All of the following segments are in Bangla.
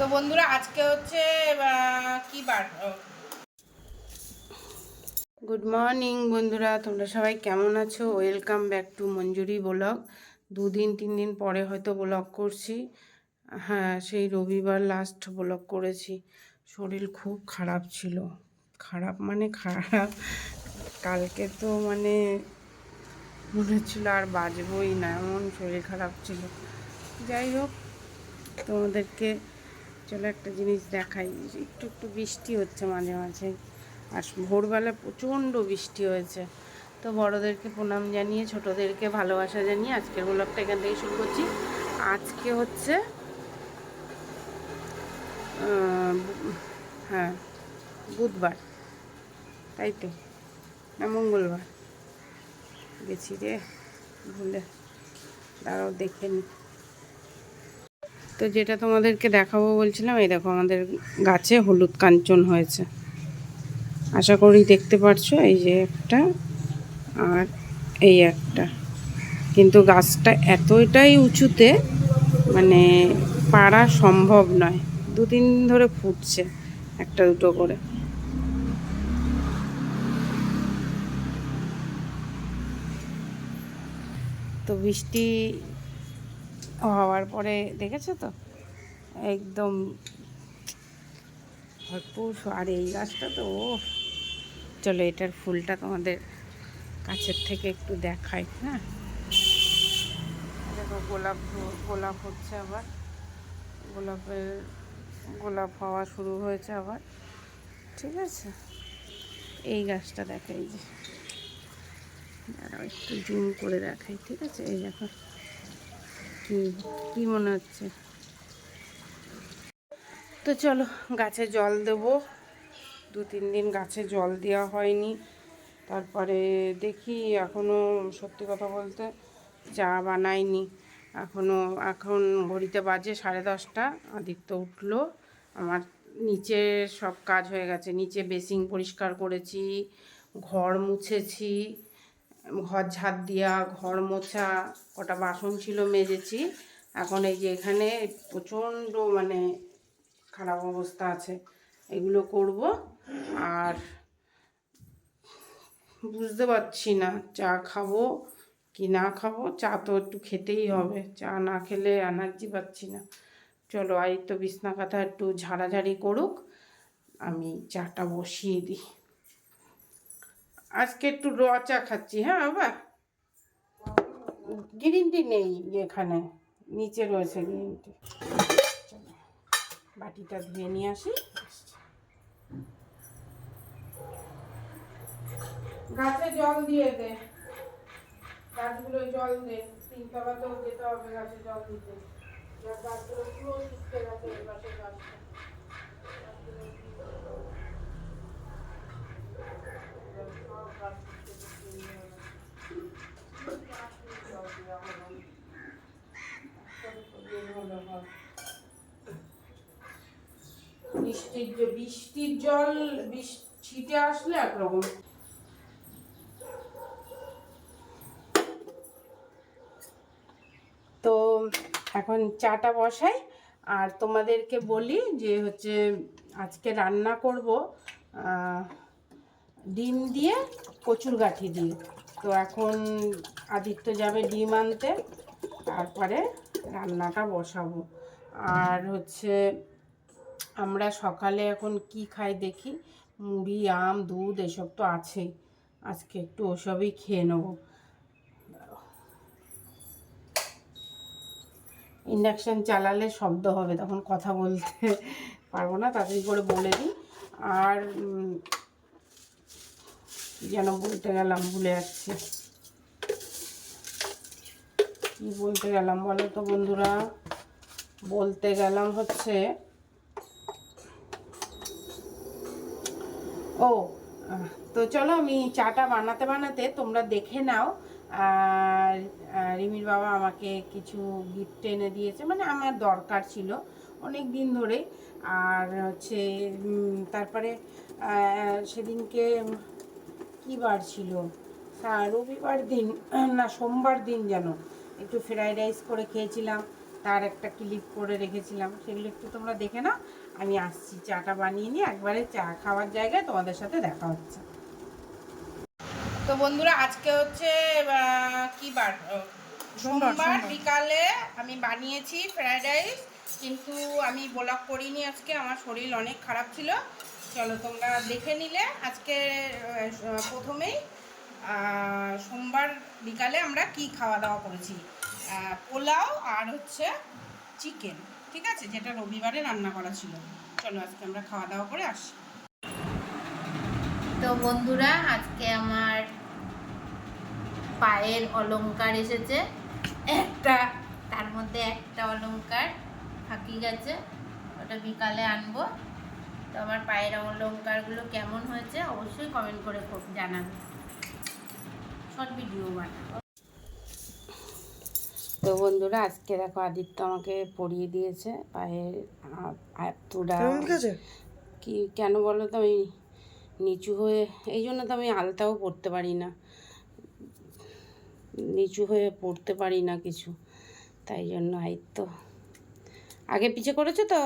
তো বন্ধুরা, আজকে হচ্ছে কি বার? গুড মর্নিং বন্ধুরা, তোমরা সবাই কেমন আছো? Welcome back to Manjuri blog. দুদিন তিন দিন পরে হয়তো ব্লগ করছি। হ্যাঁ সেই রবিবার লাস্ট ব্লগ করেছি। শরীর খুব খারাপ ছিল। খারাপ মানে খারাপ। কালকে তো মানে মনে হচ্ছিল আর বাজবই না, এমন শরীর খারাপ ছিল। যাই হোক, তোমাদেরকে চলো একটা জিনিস দেখাই। একটু একটু বৃষ্টি হচ্ছে মাঝে মাঝে। আর ভোরবেলা প্রচণ্ড বৃষ্টি হয়েছে। তো বড়োদেরকে প্রণাম জানিয়ে, ছোটোদেরকে ভালোবাসা জানিয়ে আজকের ব্লগটা এখান থেকে শুরু করছি। আজকে হচ্ছে হ্যাঁ বুধবার। তাই তো? না, মঙ্গলবার। গেছি রে, ভুলে। দাঁড়াও, দেখে নি। তো যেটা তোমাদেরকে দেখাবো বলছিলাম, এই দেখো আমাদের গাছে হলুদ কাঞ্চন হয়েছে। আশা করি দেখতে পারছ, এই যে একটা আর এই একটা। কিন্তু গাছটা এতটাই উঁচুতে মানে পারা সম্ভব নয়। দুদিন ধরে ফুটছে একটা দুটো করে। তো বৃষ্টি হওয়ার পরে দেখেছ তো? একদম ভরপুর আর এই গাছটা তো ও চলো, এটার ফুলটা তোমাদের কাছের থেকে একটু দেখাই হ্যাঁ? দেখো, গোলাপ গোলাপ হচ্ছে আবার। গোলাপের, গোলাপ হওয়া শুরু হয়েছে আবার। ঠিক আছে? এই গাছটা দেখাই যে। একটু জুম করে দেখাই, ঠিক আছে? এই দেখো। কি মনে হচ্ছে? তো চলো, গাছে জল দেব। দু, তিন দিন গাছে জল দেওয়া হয়নি। তারপরে দেখি এখনও সত্যি কথা বলতে চা বানাইনি। এখনও এখন ঘড়িতে বাজে সাড়ে দশটা, আদিত্য উঠল। আমার নিচে সব কাজ হয়ে গেছে। নিচে বেসিং পরিষ্কার করেছি, ঘর মুছেছি। ঘর ঝাড় দেওয়া ঘর মোছা, কটা বাসন ছিল মেজেছি। এখন এই যে এখানে প্রচণ্ড মানে খারাপ অবস্থা আছে, এগুলো করব। আর বুঝতে পারছি না, চা খাব কি না খাব? চা তো একটু খেতেই হবে, চা না খেলে এনার্জি পাচ্ছি না। চলো আই তো বিছনা কাঁথা একটু ঝাড়াঝাড়ি করুক, আমি চাটা বসিয়ে দিই। আজকে একটু র চা খাচ্ছি হ্যাঁ বাবা? গ্রিন টি নেই এখানে, নিচে রয়েছে গ্রিন টি বাটিটা ধুয়ে নিয়ে আসি। গাছে জল দিয়ে দে। গাছগুলো জল দে। তিনতলাতেও যেতে হবে গাছে জল দিতে। গাছগুলো পুরো শুকিয়ে গেছে এপাশে গাছটা গাছগুলো কি করব? এবার সব গাছ শুকিয়ে শুকিয়ে নিয়ে গেছে। গাছগুলো জল দেওয়া হলো না। একটা দুটো বের হলো হয়। বৃষ্টির বৃষ্টির জল ছিটে আসলে একরকম। তো এখন চাটা বসাই, আর তোমাদেরকে বলি যে হচ্ছে আজকে রান্না করব ডিম দিয়ে কচুর গাঠি দিয়ে। তো এখন আদিত্য যাবে ডিম আনতে, তারপরে রান্নাটা বসাবো। আর হচ্ছে আমরা সকালে এখন কি খাই দেখি? মুড়ি, আম, দুধ, এসব তো আছেই। আজকে একটু ওসবই খেয়ে নেব। ইন্ডাকশান চালালে শব্দ হবে, তখন কথা বলতে পারব না, তাড়াতাড়ি করে বলে দিই। আর যেন বলতে গেলাম, ভুলে যাচ্ছি। কি বলতে গেলাম বলো তো বন্ধুরা? বলতে গেলাম হচ্ছে ও তো চলো আমি চাটা বানাতে বানাতে তোমরা দেখে নাও। আর রিমির বাবা আমাকে কিছু গিফট এনে দিয়েছে মানে আমার দরকার ছিল অনেক দিন ধরে। আর হচ্ছে তারপরে সেদিনকে কী বার ছিল? হ্যাঁ রবিবার দিন, না, সোমবার দিন যেন একটু ফ্রাইড রাইস করে খেয়েছিলাম, তার একটা ক্লিপ করে রেখেছিলাম, সেগুলো একটু তোমরা দেখে নাও। আমি আসছি চাটা বানিয়ে নিয়ে একবারে চা খাওয়ার জায়গায় তোমাদের সাথে দেখা হচ্ছে। তো বন্ধুরা আজকে হচ্ছে কি বার? সোমবার বিকালে আমি বানিয়েছি ফ্রাইড রাইস কিন্তু আমি ব্লগ করিনি আজকে আমার শরীর অনেক খারাপ ছিল। চলো তোমরা দেখে নিলে আজকে প্রথমেই সোমবার বিকালে আমরা কি খাওয়া দাওয়া করেছি? পোলাও আর হচ্ছে চিকেন। ঠিক আছে? যেটা রবিবারে রান্না করা ছিল। চলো আজকে আমরা খাওয়া দাওয়া করে আসি। তো বন্ধুরা, আজকে আমার পায়ের অলংকার এসেছে। একটা, তার মধ্যে একটা অলংকার ফাঁকি গেছে। ওটা বিকালে আনব। তো আমার পায়ের অলংকারগুলো কেমন হয়েছে অবশ্যই কমেন্ট করে জানাবে। শর্ট ভিডিও বানাবো। তো বন্ধুরা আজকে দেখো আদিত্য আমাকে পরিয়ে দিয়েছে পায়ের এতটা কি কেন বলো তো আমি নিচু হয়ে এই জন্য তো আমি আলতাও পরতে পারি না। নিচু হয়ে পড়তে পারি না কিছু তাই জন্য আদিত্য আগে পিছে করেছ তো?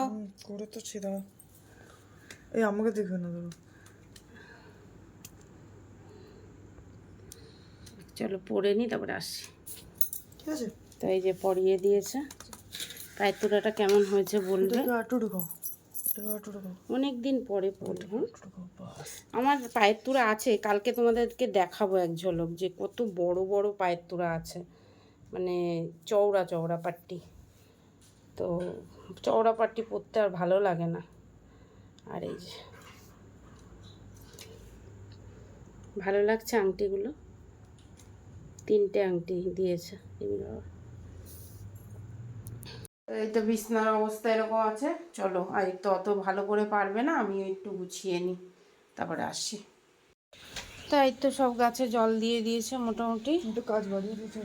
করে তো ছি দাঁড়া এই আমাকে দেখবে না দাঁড়া চলো পড়ে নি তারপরে আসি ঠিক আছে? তো এই যে পরিয়ে দিয়েছে। পায়ের তোড়াটা কেমন হয়েছে বলবে অনেক দিন পরে বাস। আমার পায়ের তুরা আছে কালকে তোমাদেরকে দেখাবো এক ঝলক যে কত বড় বড় পায়ের তুরা আছে। মানে চওড়া চওড়া পাট্টি। তো চওড়া পাট্টি পরতে আর ভালো লাগে না। আর এই যে ভালো লাগছে আংটিগুলো? তিনটে আংটি দিয়েছে। এগুলো এই তো বিছনার অবস্থা এরকম আছে। চলো আর তো অত ভালো করে পারবে না আমি একটু গুছিয়ে নিই। তারপরে আসি। তাই তো সব গাছে জল দিয়ে দিয়েছে মোটামুটি। একটু কাজ বাড়িয়ে দিয়েছে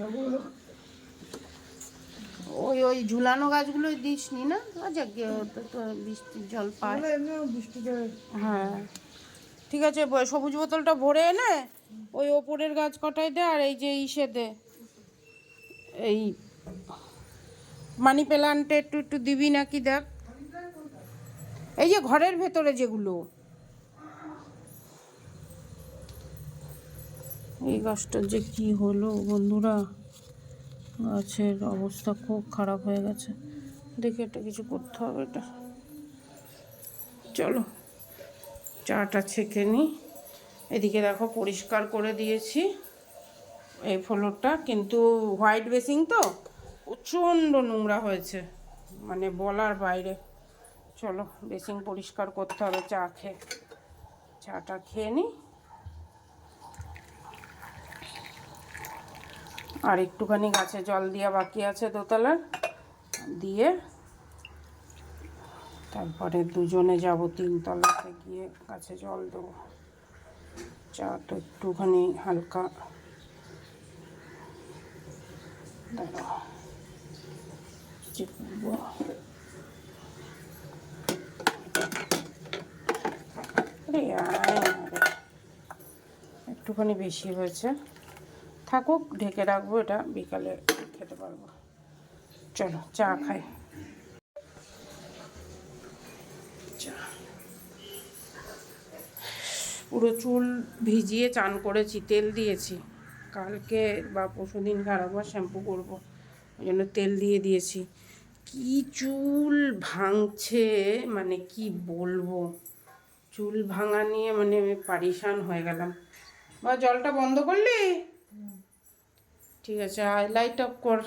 ওই ওই ঝুলানো গাছগুলো দিস নি? না আচ্ছা তো তো বৃষ্টির জল পায়। হ্যাঁ। ঠিক আছে সবুজ বোতলটা ভরে এনে ওই ওপরের গাছ কটায় দে আর এই যে ইসে দে। এই মানি প্ল্যান্টে একটু একটু দিবি নাকি দেখ। এই যে ঘরের ভেতরে যেগুলো। এই গাছটার যে কি হলো বন্ধুরা। গাছের অবস্থা খুব খারাপ হয়ে গেছে। দেখে এটা কিছু করতে হবে এটা। চলো, চাটা ছেঁকে নিই এদিকে দেখো পরিষ্কার করে দিয়েছি। এই ফ্লোরটা, কিন্তু হোয়াইট বেসিং তো? প্রচণ্ড নোংরা হয়েছে। মানে বলার বাইরে। চলো বেসিং পরিষ্কার করতে হবে, চা খেয়ে। চাটা খেয়ে নিই আর একটুখানি গাছে জল দেওয়া বাকি আছে দোতলার। দিয়ে তারপরে দুজনে যাব তিনতলাতে গিয়ে গাছে জল দেবো। চা তো একটুখানি হালকা। দাঁড়াও। রে। একটুখানি বেশি হয়েছে। থাকুক, ঢেকে রাখব এটা, বিকালে খেতে পারব। চলো, চা খাই। পুরো চুল ভিজিয়ে চান করেছি, তেল দিয়েছি। কালকে বা পরশু দিন আবার শ্যাম্পু করব। ওই জন্য তেল দিয়ে দিয়েছি। কি চুল ভাঙছে মানে কি বলব? চুল ভাঙা নিয়ে মানে আমি পারিশান হয়ে গেলাম। বা জলটা বন্ধ করলি? ঠিক আছে আয় লাইট অফ কর।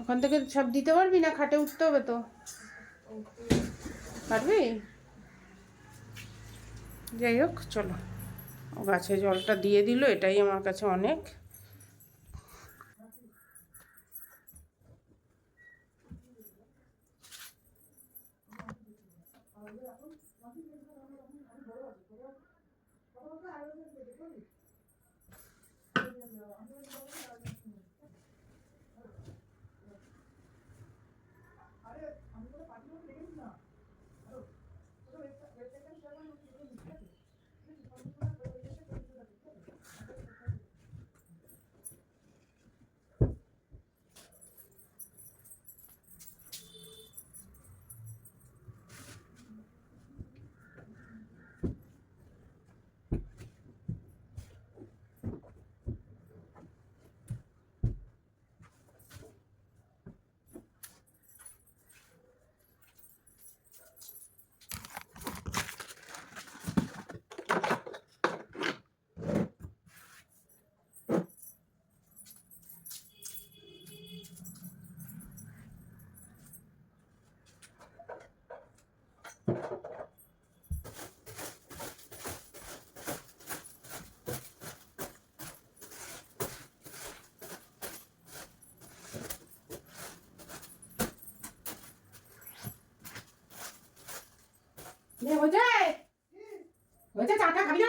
ওখান থেকে সব দিতে পারবি না? খাটে উঠতে হবে তো। পারবি? যাই হোক, চলো। গাছে জলটা দিয়ে দিল এটাই আমার কাছে অনেক।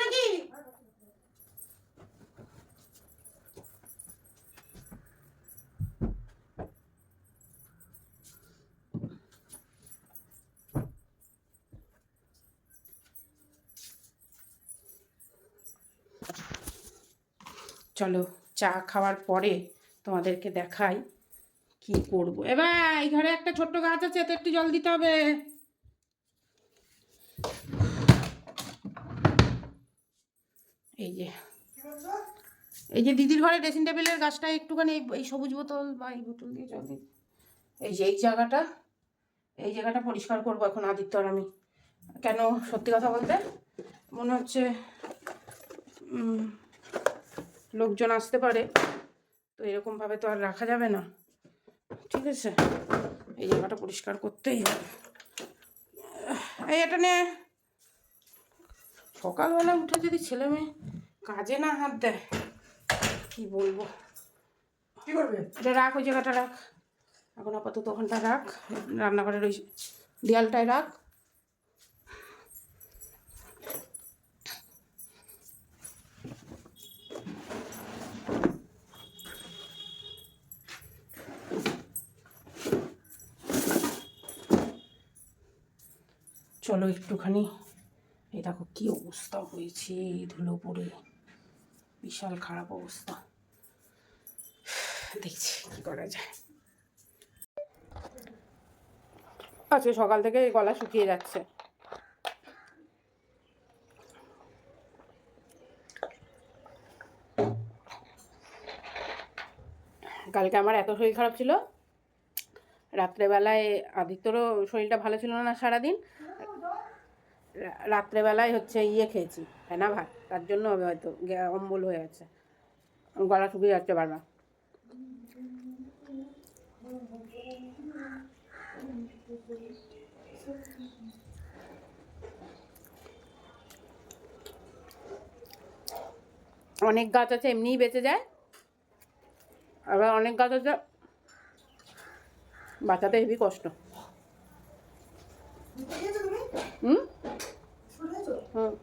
নাকি? চলো, চা খাওয়ার পরে তোমাদেরকে দেখাই কি করব। এবার এই ঘরে একটা ছোট্ট গাছ আছে, এতে একটু জল দিতে হবে। এই যে। এই যে দিদির ঘরে ড্রেসিং টেবিলের গাছটা একটুখানি এই- সবুজ বোতল বা এই বোতল দিয়ে জল দিই। এই যে এই জায়গাটা এই জায়গাটা পরিষ্কার করব এখন আদিত্য আর আমি। কেন? সত্যি কথা বলতে মনে হচ্ছে লোকজন আসতে পারে, তো এরকমভাবে তো আর রাখা যাবে না। ঠিক আছে? এই জায়গাটা পরিষ্কার করতেই হবে। এই এটা নে সকালবেলা উঠে যদি ছেলে মেয়ে কাজে না হাত দেয় কি বলব? কি করবে? এটা রাখ ওই জায়গাটা রাখ। এখন আপাতত ওখানটা রাখ রান্নাঘরের ওই দেয়ালটায় রাখ। চলো একটুখানি এই দেখো কি অবস্থা হয়েছে ধুলো পড়ে। বিশাল খারাপ অবস্থা। দেখছি কি করা যায়। আজকে সকাল থেকে গলা শুকিয়ে যাচ্ছে। কালকে আমার এত শরীর খারাপ ছিল। রাত্রেবেলায় আদিত্যরও শরীরটা ভালো ছিল না সারাদিন। রাত্রেবেলায় হচ্ছে ইয়ে খেয়েছি ফেনা ভাত তার জন্য হবে হয়তো অম্বল হয়ে আছে। গলা শুকিয়ে যাচ্ছে বারবার। অনেক গাছ আছে, এমনিই বেঁচে যায়। আবার অনেক গাছ আছে, বাঁচাতে হেবি কষ্ট। হুম? হুম।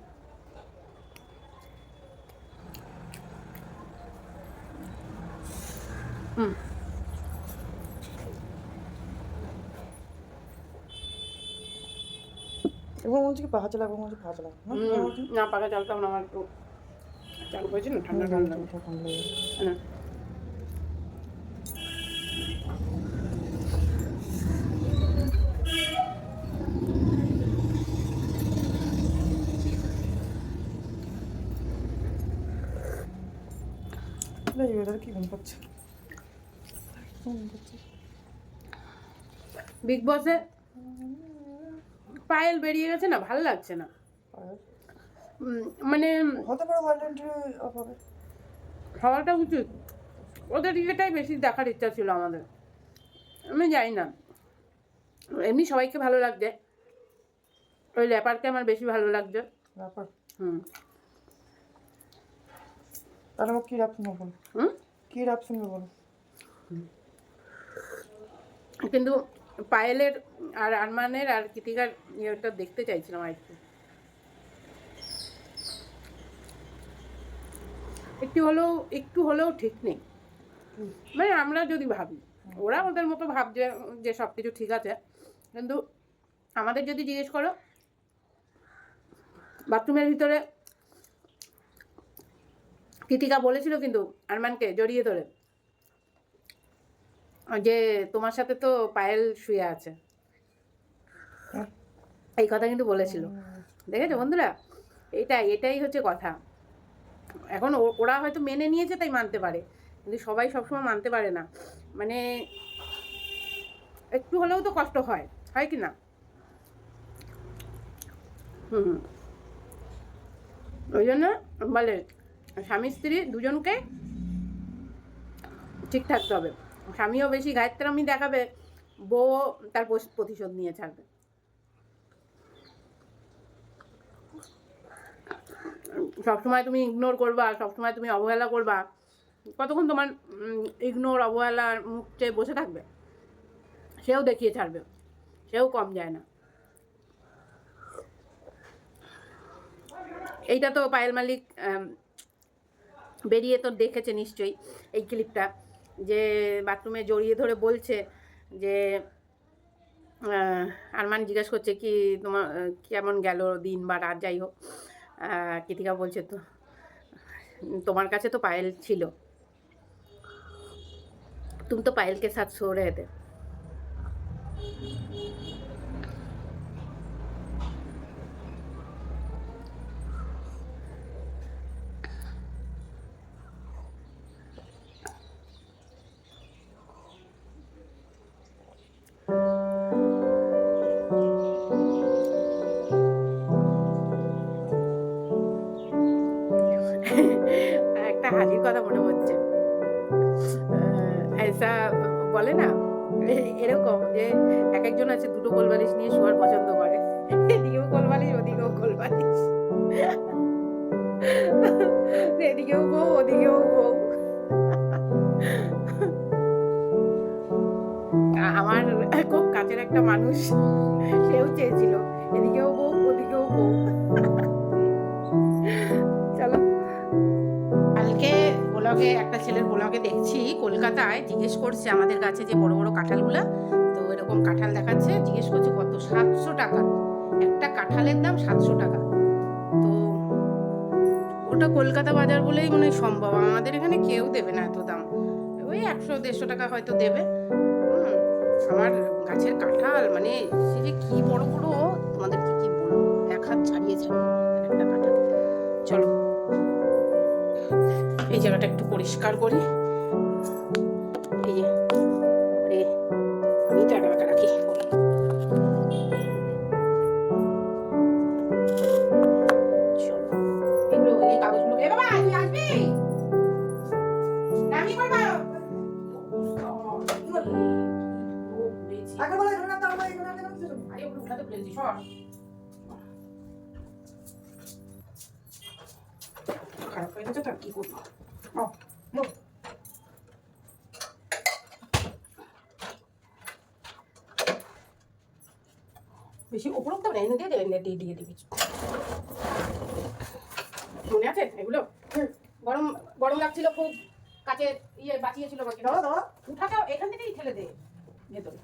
হুম এবং বলছি কি পাখা চালাবো বলছি পাখা চালাবো না? পাকা চালতাম না আমার একটু চালু হয়েছে না ঠান্ডা ঠান্ডা। হ্যাঁ এই কি ঘুম পাচ্ছে? বিগ বসে পায়েল বেরিয়ে গেছে না ভালো লাগছে না। মানে হতে পারে হওয়াটা উচিত। ওদের ইয়েটাই বেশি দেখার ইচ্ছা ছিল আমাদের। আমি যাই না। এমনি সবাইকে ভালো লাগছে। ওই র্যাপারকে আমার বেশি ভালো লাগছে। হুম। কি রাপ শুনব বলো? হুম? কি রাপ শুনবে বলো? কিন্তু পায়েলের আর আরমানের আর কৃতিকার ইয়েটা দেখতে চাইছিলাম আর একটু একটু হলেও একটু হলেও ঠিক নেই। মানে আমরা যদি ভাবি ওরা ওদের মতো ভাবছে যে সব কিছু ঠিক আছে কিন্তু আমাদের যদি জিজ্ঞেস করো বাথরুমের ভিতরে কৃতিকা বলেছিল কিন্তু আরমানকে জড়িয়ে ধরে। যে তোমার সাথে তো পায়েল শুয়ে আছে। এই কথা কিন্তু বলেছিল। দেখেছ বন্ধুরা? এটাই এটাই হচ্ছে কথা। এখন ওরা হয়তো মেনে নিয়েছে তাই মানতে পারে। কিন্তু সবাই সবসময় মানতে পারে না। মানে একটু হলেও তো কষ্ট হয় হয় কি না? হুম। ওই জন্য বলে স্বামী স্ত্রী দুজনকে ঠিক থাকতে হবে। স্বামীও বেশি গায়ত্রামি দেখাবে বউ তার প্রতিশোধ নিয়ে ছাড়বে। সবসময় তুমি ইগনোর করবা, সবসময় তুমি অবহেলা করবা। কতক্ষণ তোমার ইগনোর অবহেলার মুখ চেয়ে বসে থাকবে? সেও দেখিয়ে ছাড়বে, সেও কম যায় না। এইটা তো পায়েল মালিক বেরিয়ে তো দেখেছে নিশ্চয়ই এই ক্লিপটা, যে বাথরুমে জড়িয়ে ধরে বলছে যে আরমান জিজ্ঞেস করছে কি তোমার, কেমন গেল দিন বা রাত যাই হোক। কৃতিকা বলছে তো, তোমার কাছে তো পায়েল ছিল। তুমি তো পায়েলকে সাথ সরে হেতে ব্লগে, একটা ছেলের ব্লগে দেখছি, কলকাতায় জিজ্ঞেস করছে আমাদের কাছে যে বড় বড় কাঁঠালগুলো। তো এরকম কাঁঠাল দেখাচ্ছে, জিজ্ঞেস করছে কত? সাতশো টাকা। একটা কাঁঠালের দাম সাতশো টাকা। তো ওটা কলকাতা বাজার বলেই মনে হয় সম্ভব। আমাদের এখানে কেউ দেবে না এত দাম। ওই একশো, দেড়শো টাকা হয়তো দেবে। আমার গাছের কাঁঠাল মানে সে যে কি বড় বড় তোমাদেরকে কি বলব এক হাত ছাড়িয়ে ছাড়িয়ে একটা কাঁঠাল। চলো। এই জায়গাটা একটু পরিষ্কার করি। এই যে আমি টাকা টাকা রাখি চলো বলেছি সর খারাপ হয়ে গেছে তো আর কি করব নাও, নাও। বেশি উপরে উঠতে হবে না, এনে দিয়ে দে, দিয়ে দিয়ে দিবি মনে আছে এগুলো গরম গরম লাগছিল খুব কাছে ইয়ে বাঁচিয়েছিল বাকি দাও, দাও। উঠাটা এখান থেকেই ঠেলে দে ভেতরে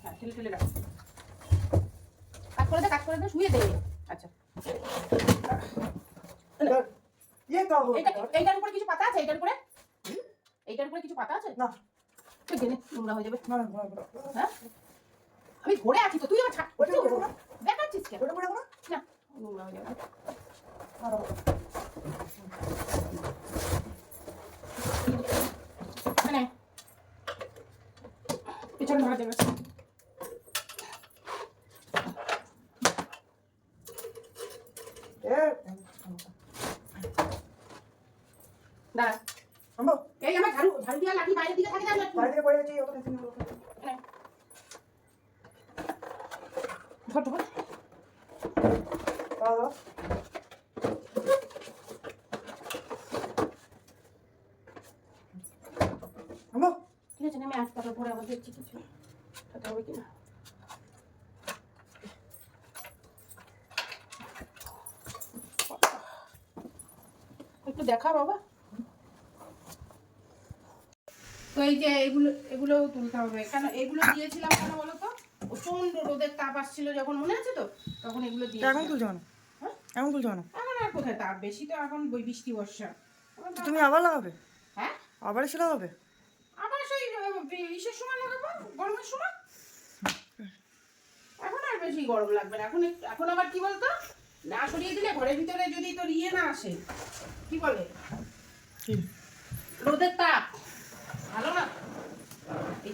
হ্যাঁ ঠেলে ঠেলে রাখ কাজ করে দে কাজ করে দে শুয়ে দে আচ্ছা ইয়ে দাও। এইটা এইটার উপরে কিছু পাতা আছে এইটার উপরে এইটার উপরে কিছু পাতা আছে না। নোংরা হয়ে যাবে। হ্যাঁ আমি ধরে আছি তো তুই আমার ছাড়। দেখাচ্ছিস কেন? না নোংরা হয়ে যাবে। মানে পিছনে ধরা যাবে দাঁড়া। থামো। এই আমার ঝাড়ু ঝাড়ু দিয়া লাঠি বাইরের দিকে থাকে না লাঠি বাইরে পড়ে গেছি, ওটা দেখছি না, ধর ধর। দাও, দাও। ঠিক আছে নেমে আসতে হবে পরে আবার দেখছি কিছু। খেতে হবে কিনা? একটু দেখা বাবা। তো এই যে এগুলো এগুলো তুলতে হবে। কেন এগুলো দিয়েছিলাম কেন বলো তো? প্রচণ্ড রোদের তাপ আসছিল যখন মনে আছে তো? তখন এগুলো তা এখন তুলছো কেন? হ্যাঁ? এখন তুলছো কেন? এখন আর কোথায় তাপ? বেশি তো এখন বৃষ্টি বর্ষা। তুমি আবার লাগাবে? হ্যাঁ? আবার এসে লাগাবে? আবার সেই ইসের সময় লাগাবো? গরমের সময়? এখন আর বেশি গরম লাগবে না। এখন এখন আবার কি বলতো? না সরিয়ে দিলে ঘরের ভিতরে যদি তোর ইয়ে না আসে কি বলে? রোদের তাপ। ভালো না? এই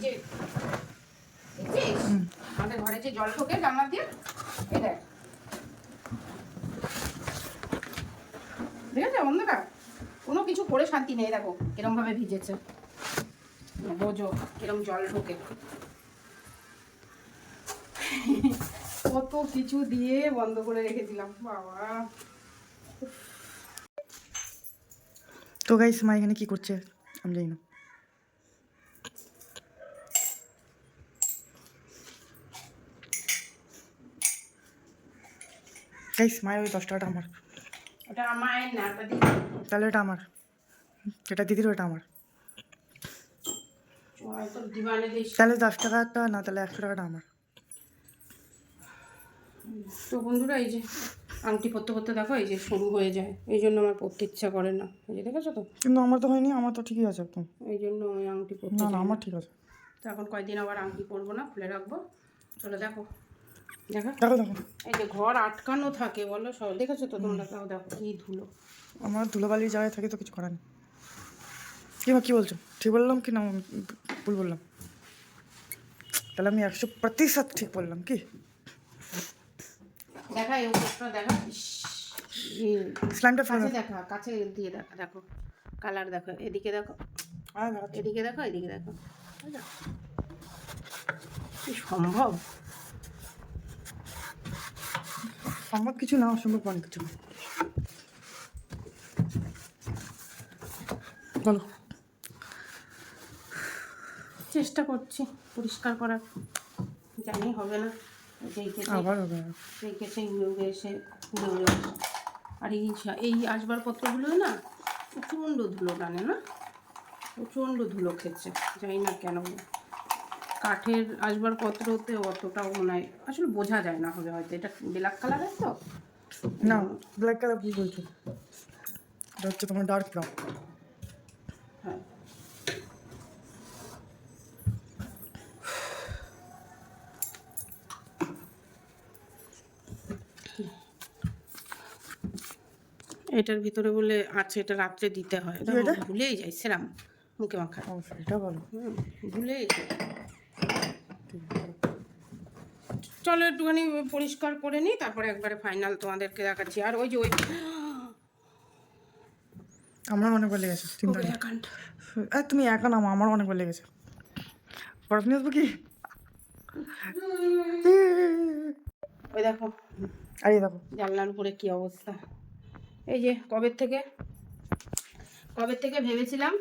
আমাদের ঘরে যে জল ঢোকে জানলা দিয়ে, এই দেখ। কোনো কিছু করে শান্তি নেই, দেখো কিরম ভাবে ভিজেছে। বোঝো, কিরম জল ঢোকে। কত কিছু দিয়ে বন্ধ করে রেখেছিলাম, বাবা। তো গাইস মা এখানে কি করছে? আমি জানি না। এই মায়ের ওই দশ টাকাটা আমার। ওটা আমার না ওটা দিদি তাহলে এটা আমার। এটা দিদির ওটা আমার। তাহলে দশ টাকাটা না তাহলে একশো টাকাটা আমার। তো বন্ধুরা এই যে আংটি পরতে পরতে দেখো এই যে শুরু হয়ে যায়। এই জন্য আমার পরতে ইচ্ছা করে না। এই যে দেখেছ তো? কিন্তু আমার তো হয়নি আমার তো ঠিকই আছে একদম। এই জন্য আমি আংটি পরতে না আমার ঠিক আছে। তো এখন কয়দিন আবার আংটি পরবো না খুলে রাখব। চলো দেখো। দেখো। দেখো দেখো। এই যে ঘর আটকানো থাকে বলো সব। দেখেছ তো তোমরা? তাও দেখো কি ধুলো। আমার ধুলোবালির জায়গায় থাকি তো কিছু করার নেই। কি মা, কি বলছো? ঠিক বললাম কি না? ভুল বললাম। তাহলে আমি একশো প্রতিশত ঠিক বললাম কি? দেখা এই উপরটা দেখা। স্লাইমটা ফেলে। দেখা কাছে দিয়ে দেখা দেখো। কালার দেখো এদিকে দেখো। হ্যাঁ এদিকে দেখো এদিকে দেখো। কি সম্ভব? সম্ভব কিছু না অসম্ভব অনেক কিছু। বলো। চেষ্টা করছি পরিষ্কার করার। জানি হবে না। আবার হবে সেই উড়ে উড়ে এসে উড়ে উড়ে আর এই এই আসবাবপত্রগুলো না প্রচণ্ড ধুলো টানে না? প্রচণ্ড ধুলো খেচ্ছে জানি না কেন। কাঠের আসবাবপত্রতে অতটাও মনে আসলে বোঝা যায় না হবে হয়তো। এটা ব্ল্যাক কালারের তো? না ব্ল্যাক কালার ভুল বলছো। এটা হচ্ছে তোমার ডার্ক ব্রাউন হ্যাঁ। এটার ভিতরে বলে আছে এটা রাত্রে দিতে হয়? ভুলেই যাই সেরাম। মুখে মাখা। এটা বলো ভুলেই যাই। চলো একটুখানি পরিষ্কার করে নিই তারপরে একবারে ফাইনাল তোমাদেরকে দেখাচ্ছি। আর ওই যে ওই আমার অনেকবার লেগেছে চিন্তা তুমি একা নামো আমার অনেকবার লেগেছে। বরফ নিয়ে আসব কি? ওই দেখো আর দেখো। জানলার উপরে কি অবস্থা। এই যে কবে থেকে? কবে থেকে ভেবেছিলাম?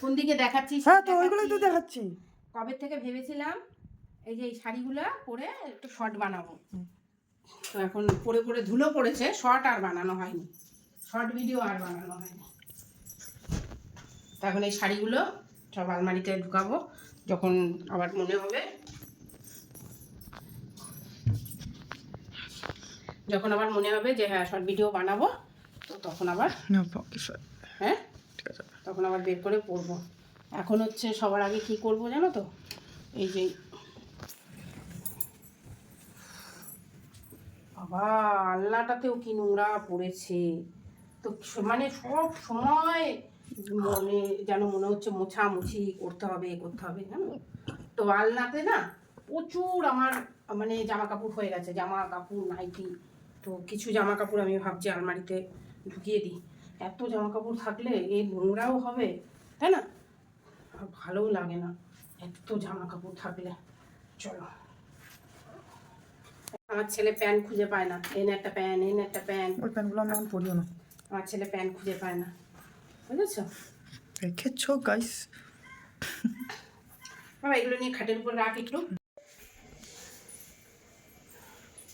কোন দিকে দেখাচ্ছি হ্যাঁ তো ওইগুলোই তো দেখাচ্ছি। কবে থেকে ভেবেছিলাম এই যে এই শাড়িগুলো পরে একটু শর্ট বানাবো? তো এখন পরে পরে ধুলো পড়েছে শর্ট আর বানানো হয়নি। শর্ট ভিডিও আর বানানো হয়নি। তো এখন এই শাড়িগুলো সব আলমারিতে ঢুকাবো যখন আবার মনে হবে। যখন আবার মনে হবে যে হ্যাঁ শর্ট ভিডিও বানাবো তো তখন আবার হ্যাঁ? তখন আবার বের করে পরবো। এখন হচ্ছে সবার আগে কি করব জানো তো? এই যে বাবা, আলনাটাতেও কি নোংরা পড়েছে। তো মানে সব সময় মনে, যেন মনে হচ্ছে মোছামুছি করতে হবে করতে হবে, জানো? তো আলনাতে না প্রচুর আমার মানে জামা কাপড় হয়ে গেছে জামা কাপড় নাইটি, তো কিছু জামা কাপড় আমি ভাবছি আলমারিতে ঢুকিয়ে দিই। এত জামা কাপড় থাকলে এ নোংরাও হবে, তাই না? আর ভালোও লাগে না। এত জামা কাপড় থাকলে চলো। আমার ছেলে প্যান্ট খুঁজে পায় না। এনে একটা প্যান্ট এনে একটা প্যান্ট। ওই প্যান্টগুলো আমি এখন পরিও না। আমার ছেলে প্যান্ট খুঁজে পায় না। বুঝেছ? দেখেছ গাইস বাবা এগুলো নিয়ে খাটের উপর রাখ একটু।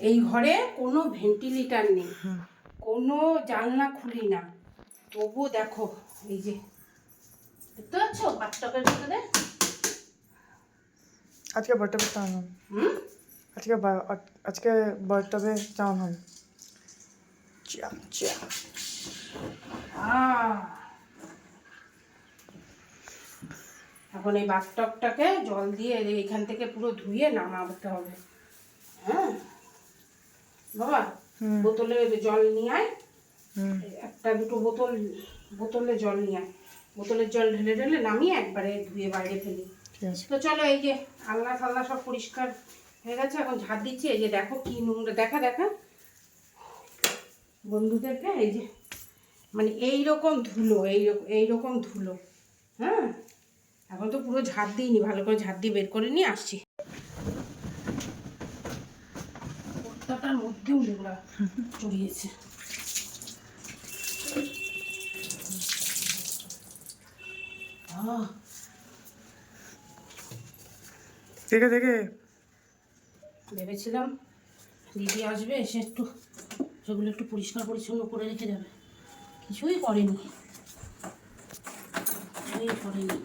এই ঘরে কোনো ভেন্টিলেটার নেই। কোনো জানলা খুলি না। তবু দেখো এই যে দেখতে পাচ্ছ? বাথটবের ভিতরে? আজকে চান হবে। হুম? আজকে আজকে চান হবে। চ্যাম, চ্যাম। আহ। এখন এই বাথটবটাকে জল দিয়ে এখান থেকে পুরো ধুয়ে নামাতে হবে। হ্যাঁ? বাবা। বোতলে জল নিয়ে আয়। একটা দুটো বোতল বোতলে জল নিয়ে আয়। বোতলের জল ঢেলে ঢেলে নামিয়ে একবারে ধুয়ে বাইরে ফেলি। তো চলো এই যে আল্লাহ ফাল্লা সব পরিষ্কার হয়ে গেছে এখন ঝাড় দিচ্ছি। এই যে দেখো কি নোংরা দেখা দেখা। বন্ধুদেরকে এই যে মানে এই রকম ধুলো এই এই রকম ধুলো হ্যাঁ? এখন তো পুরো ঝাড় দিইনি ভালো করে ঝাড় দিয়ে বের করে নিয়ে আসছি। কুর্তাটার মধ্যেও নোংরা জড়িয়েছে। দেখে দেখে। ভেবেছিলাম দিদি আসবে এসে একটু সেগুলো একটু পরিষ্কার পরিচ্ছন্ন করে রেখে যাবে। কিছুই করেনি। কিছুই করেনি।